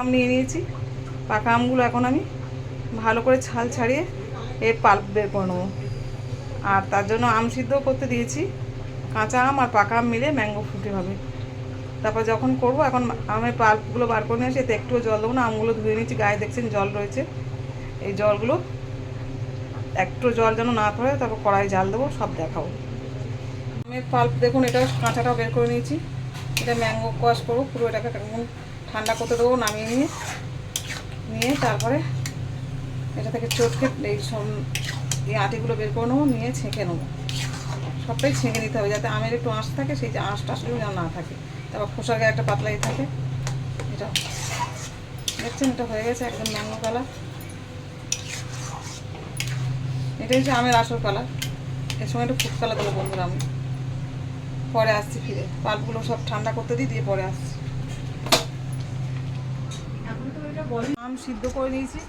আম নিয়ে নিয়েছি। পাকা আমগুলো এখন আমি ভালো করে ছাল ছাড়িয়ে এর পাল্প বের করে আর তার জন্য আম সিদ্ধ করতে দিয়েছি। কাঁচা আম আর পাকা আম মিলে ম্যাঙ্গো ফুটি হবে। তারপর যখন করব, এখন আমের পাল্পগুলো বার করে নিয়ে এতে একটুও জল দেবো না। আমগুলো ধুয়ে নিয়েছি, গায়ে দেখছেন জল রয়েছে। এই জলগুলো একটু জল যেন না পড়ে, তারপর কড়াই জাল দেবো, সব দেখাবো। আমের পাল্প দেখুন, এটা কাঁচাটাও বের করে নিয়েছি। এটা ম্যাঙ্গো কোয়াশ করব, পুরো এটাকে ঠান্ডা করতে দেবো, নামিয়ে নিয়ে নিয়ে তারপরে এটা থেকে চটকে এই সব এই আটিগুলো বের করে নেব, নিয়ে ছেঁকে নেব। সবটাই ছেঁকে নিতে হবে যাতে আমের একটু আঁশ থাকে, সেই যে আঁশটা আসলে যেন না থাকে। তারপর খোসার গায়ে একটা পাতলাই থাকে। এটা দেখছেন, এটা হয়ে গেছে একদম ম্যাঙ্গো কালার। এটা হচ্ছে আমের আসল কালার। এর সময় একটু ফুড কালার দেবো বন্ধুরা আমি। পরে আসছি ফিরে। পাল্পগুলো সব ঠান্ডা করতে দিই, দিয়ে পরে আসছি। আম সিদ্ধ করে নিয়েছি।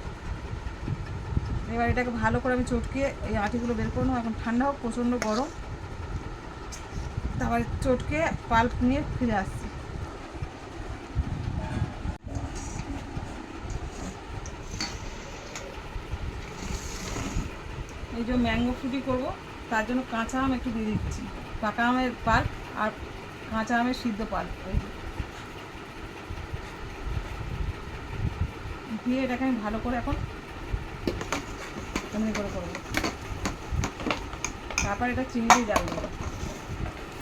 এবার এটাকে ভালো করে আমি চটকে এই আটিগুলো বের করে এখন ঠান্ডা হোক, প্রচণ্ড গরম। তারপরে চটকে পাল্প নিয়ে ফিরে আসছি। এই যে ম্যাঙ্গো ফ্রুটি করব, তার জন্য কাঁচা আম একটু দিয়ে দিচ্ছি। পাকা আমের পাল্প আর কাঁচা আমের সিদ্ধ পাল্প। এই যে। দিয়ে এটাকে আমি ভালো করে এখন এমনি করে করব। তারপর এটা চিনি দিয়ে জাল দেবো।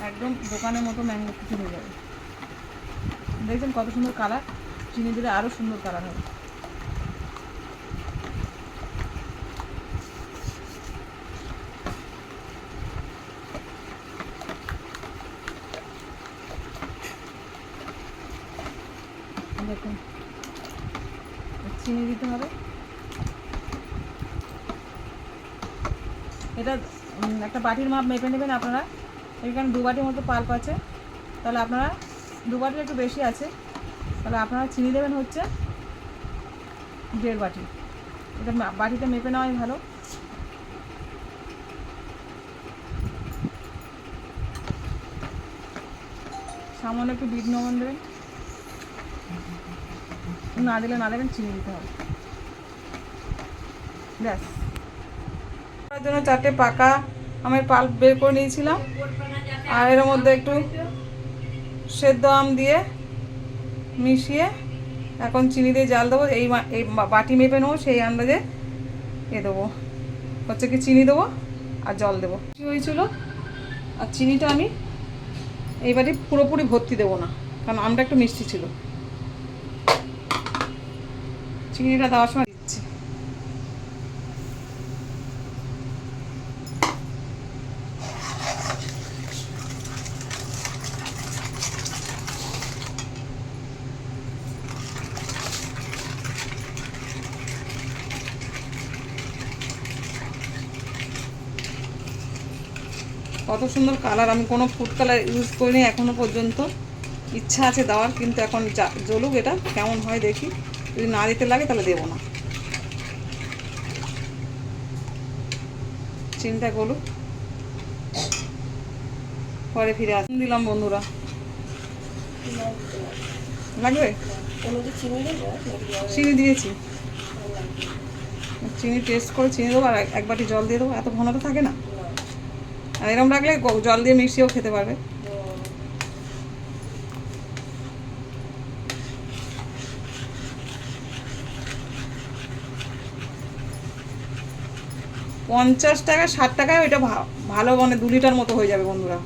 একদম দোকানের মতো ম্যাঙ্গো ফ্রুটি হয়ে যাবে দেখছেন কত সুন্দর কালার চিনি দিলে আরও সুন্দর কালার হবে। দেখুন। চিনি দিতে হবে। এটা একটা বাটির মাপ মেপে নেবেন আপনারা। এখানে দু বাটির মতো পাল্প আছে। তাহলে আপনারা, দু বাটির একটু বেশি আছে। তাহলে আপনারা চিনি দেবেন হচ্ছে দেড় বাটি। এটা বাটিতে মেপে নেওয়াই ভালো। সামান্য একটু বিট লবণ দেবেন। না দিলে না দেবেন চিনি দিতে হবে। ব্যাস। তার জন্য চারটে পাকা আমের পাল্প বের করে নিয়েছিলাম। আর এর মধ্যে একটু সেদ্ধ আম দিয়ে মিশিয়ে এখন চিনি দিয়ে জাল দেবো। এই এই বাটি মেপে নেব, সেই আন্দাজে এ দেবো। হচ্ছে কি চিনি দেবো আর জল দেবো। হয়েছিল? আর চিনিটা আমি এই বাটি পুরোপুরি ভর্তি দেবো না, কারণ আমটা একটু মিষ্টি ছিল। চিনিটা দেওয়ার সময় দিচ্ছি। কত সুন্দর কালার আমি কোনো ফুড কালার ইউজ করিনি এখনও পর্যন্ত। ইচ্ছা আছে দেওয়ার, কিন্তু এখন জ্বলুক এটা, কেমন হয় দেখি। যদি না দিতে লাগে তাহলে দেবো না। চিন্তা গলুক পরে ফিরে আসুন দিলাম বন্ধুরা। লাগবে? চিনি দিয়েছি। চিনি টেস্ট করে চিনি দেবো, আর এক- বাটি জল দিয়ে দেবো, এত ঘন তো থাকে না। আর এরকম রাখলে জল দিয়ে মিশিয়েও খেতে পারবে। পঞ্চাশ টাকা, ষাট টাকায় ওইটা ভালো মানে দু লিটার মতো হয়ে যাবে বন্ধুরা।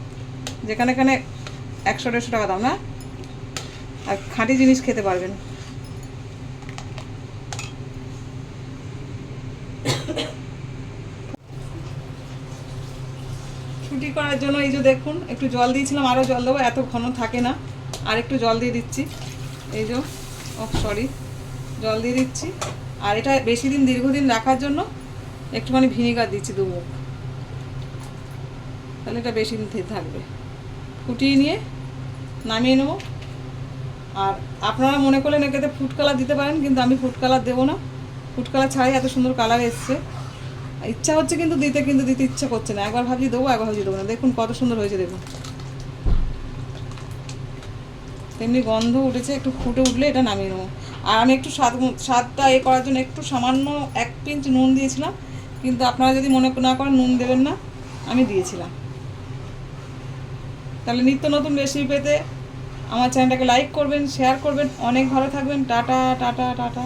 যেখানে এখানে একশো, দেড়শো টাকা দাম, না? আর খাঁটি জিনিস খেতে পারবেন। ছুটি করার জন্য এই যে দেখুন, একটু জল দিয়েছিলাম আরও জল দেবো, এত ঘন থাকে না। আর একটু জল দিয়ে দিচ্ছি। এই যে ও সরি জল দিয়ে দিচ্ছি। আর এটা বেশি দিন, দীর্ঘদিন রাখার জন্য একটুখানি ভিনিগার দিচ্ছি দু মুখ। তাহলে এটা বেশি দিন থাকবে। ফুটিয়ে নিয়ে নামিয়ে নেব। আর আপনারা মনে করলেন এটাতে ফুড কালার দিতে পারেন, কিন্তু আমি ফুড কালার দেবো না। ফুড কালার ছাড়াই এত সুন্দর কালার এসছে। ইচ্ছা হচ্ছে কিন্তু দিতে কিন্তু দিতে ইচ্ছা করছে না। একবার ভাবছি দেবো, একবার ভাবছি দেবো না। দেখুন কত সুন্দর হয়েছে, দেখুন। তেমনি গন্ধ উঠেছে, একটু ফুটে উঠলে এটা নামিয়ে নেব। আর আমি একটু স্বাদ, স্বাদটা এ করার জন্য একটু সামান্য এক পিঞ্চ নুন দিয়েছিলাম। কিন্তু আপনারা যদি মনে না করেন, নুন দেবেন না, আমি দিয়েছিলাম। তাহলে নিত্য নতুন রেসিপি পেতে আমার চ্যানেলটাকে লাইক করবেন শেয়ার করবেন। অনেক ভালো থাকবেন। Ta-ta ta-ta ta-ta.